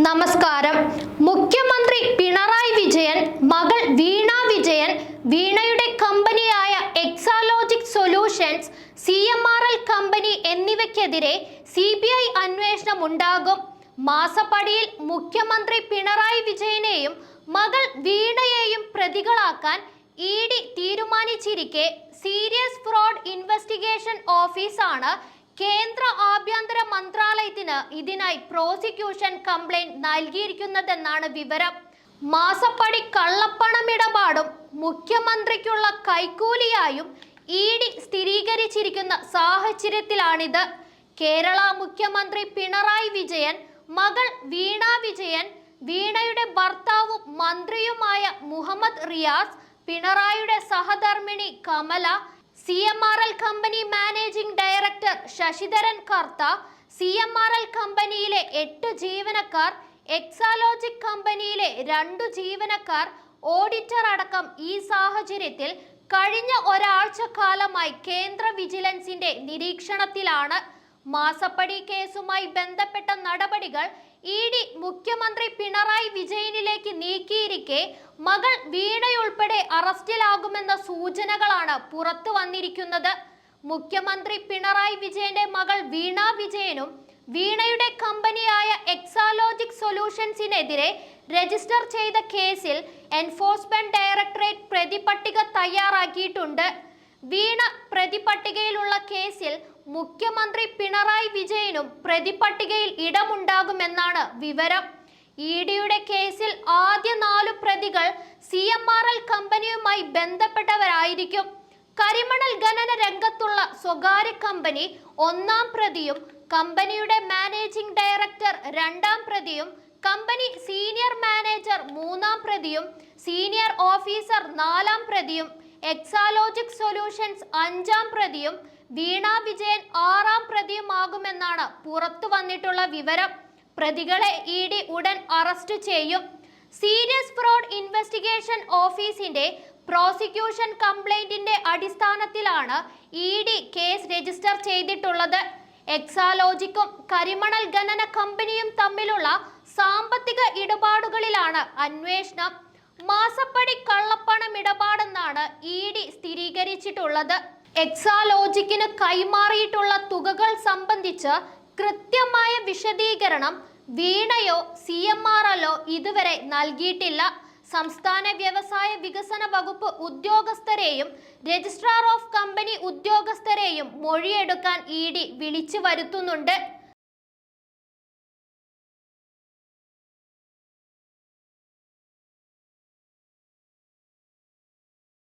നമസ്കാരം. മുഖ്യമന്ത്രി പിണറായി വിജയൻ മകൾ വീണ വിജയൻ വീണയുടെ കമ്പനിയായ Exalogic solutions C M R L company എന്നിവയ്ക്കെതിരെ C B I അന്വേഷണം ഉണ്ടാകും മാസപ്പടിയിൽ മുഖ്യമന്ത്രി പിണറായി വിജയനെയും മകൾ വീണയെയും പ്രതികളാക്കാൻ ഇ ഡി തീരുമാനിച്ചിരിക്കെ. സീരിയസ് ഫ്രോഡ് ഇൻവെസ്റ്റിഗേഷൻ ഓഫീസാണ് കേന്ദ്ര ആഭ്യന്തര മന്ത്രാലയത്തിന് ഇതിനായി പ്രോസിക്യൂഷൻ കംപ്ലൈന്റ് നൽകിയിരിക്കുന്നതെന്നാണ് വിവരം. മാസപ്പടി കള്ളപ്പണമിടപാടും മുഖ്യമന്ത്രിക്കുള്ള കൈക്കൂലിയായും ഇ ഡി സ്ഥിരീകരിച്ചിരിക്കുന്ന സാഹചര്യത്തിലാണിത്. കേരള മുഖ്യമന്ത്രി പിണറായി വിജയൻ മകൾ വീണ വിജയൻ വീണയുടെ ഭർത്താവും മന്ത്രിയുമായ മുഹമ്മദ് റിയാസ് പിണറായിയുടെ സഹധർമ്മിണി Kamala C M R L company managing director Sasidharan Kartha C M R L കമ്പനിയിലെ എട്ട് ജീവനക്കാർ എക്സാലോജിക് കമ്പനിയിലെ രണ്ടു ജീവനക്കാർ ഓഡിറ്റർ അടക്കം ഈ സാഹചര്യത്തിൽ കഴിഞ്ഞ ഒരാഴ്ച കാലമായി കേന്ദ്ര വിജിലൻസിന്റെ നിരീക്ഷണത്തിലാണ്. മാസപ്പടി കേസുമായി ബന്ധപ്പെട്ട നടപടികൾ ഇ ഡി മുഖ്യമന്ത്രി പിണറായി വിജയനിലേക്ക് നീക്കിയിരിക്കെ മകൾ വീണയുൾപ്പെടെ അറസ്റ്റിലാകുമെന്ന സൂചനകളാണ് പുറത്തു വന്നിരിക്കുന്നത്. മുഖ്യമന്ത്രി പിണറായി വിജയന്റെ മകൾ വീണ വിജയനും വീണയുടെ കമ്പനിയായ എക്സാലോജിക് സൊല്യൂഷൻസിനെതിരെ രജിസ്റ്റർ ചെയ്ത കേസിൽ എൻഫോഴ്സ്മെന്റ് ഡയറക്ടറേറ്റ് പ്രതിപട്ടിക തയ്യാറാക്കിയിട്ടുണ്ട്. വീണ പ്രതിപട്ടികയിലുള്ള കേസിൽ മുഖ്യമന്ത്രി പിണറായി വിജയനും പ്രതിപട്ടികയിൽ ഇടമുണ്ടാകുമെന്നാണ് വിവരം. ഇ ഡിയുടെ കേസിൽ ആദ്യ നാലു പ്രതികൾ സി എം ആർ എൽ കമ്പനിയുമായി ബന്ധപ്പെട്ടവരായിരിക്കും. കരിമണൽ ഖനന രംഗത്തുള്ള സ്വകാര്യ കമ്പനി ഒന്നാം പ്രതിയും കമ്പനിയുടെ മാനേജിംഗ് ഡയറക്ടർ രണ്ടാം പ്രതിയും കമ്പനി സീനിയർ മാനേജർ മൂന്നാം പ്രതിയും സീനിയർ ഓഫീസർ നാലാം പ്രതിയും എക്സാലോജിക് സൊല്യൂഷൻസ് അഞ്ചാം പ്രതിയും വീണ വിജയൻ ആറാം പ്രതിയുമാകുമെന്നാണ് പുറത്തു വന്നിട്ടുള്ള വിവരം. പ്രതികളെ ഇ ഡി ഉടൻ അറസ്റ്റ് ചെയ്യും. സീരിയസ് ഫ്രോഡ് ഇൻവെസ്റ്റിഗേഷൻ ഓഫീസിന്റെ പ്രോസിക്യൂഷൻ കംപ്ലൈന്റിന്റെ അടിസ്ഥാനത്തിലാണ് ഇ ഡി കേസ് രജിസ്റ്റർ ചെയ്തിട്ടുള്ളത്. എക്സാലോജിക്കും കരിമണൽ ഖനന കമ്പനിയും തമ്മിലുള്ള സാമ്പത്തിക ഇടപാടുകളിലാണ് അന്വേഷണം. മാസപ്പടി കള്ളപ്പണം ഇടപാടെന്നാണ് ഇ ഡി സ്ഥിരീകരിച്ചിട്ടുള്ളത്. എക്സാലോജിക്കിന് കൈമാറിയിട്ടുള്ള തുകകൾ സംബന്ധിച്ച് കൃത്യമായ വിശദീകരണം വീണയോ സി എം ആർ എല്ലോ ഇതുവരെ നൽകിയിട്ടില്ല. സംസ്ഥാന വ്യവസായ വികസന വകുപ്പ് ഉദ്യോഗസ്ഥരെയും രജിസ്ട്രാർ ഓഫ് കമ്പനി ഉദ്യോഗസ്ഥരെയും മൊഴിയെടുക്കാൻ ഇ ഡി വിളിച്ചു വരുത്തുന്നുണ്ട്.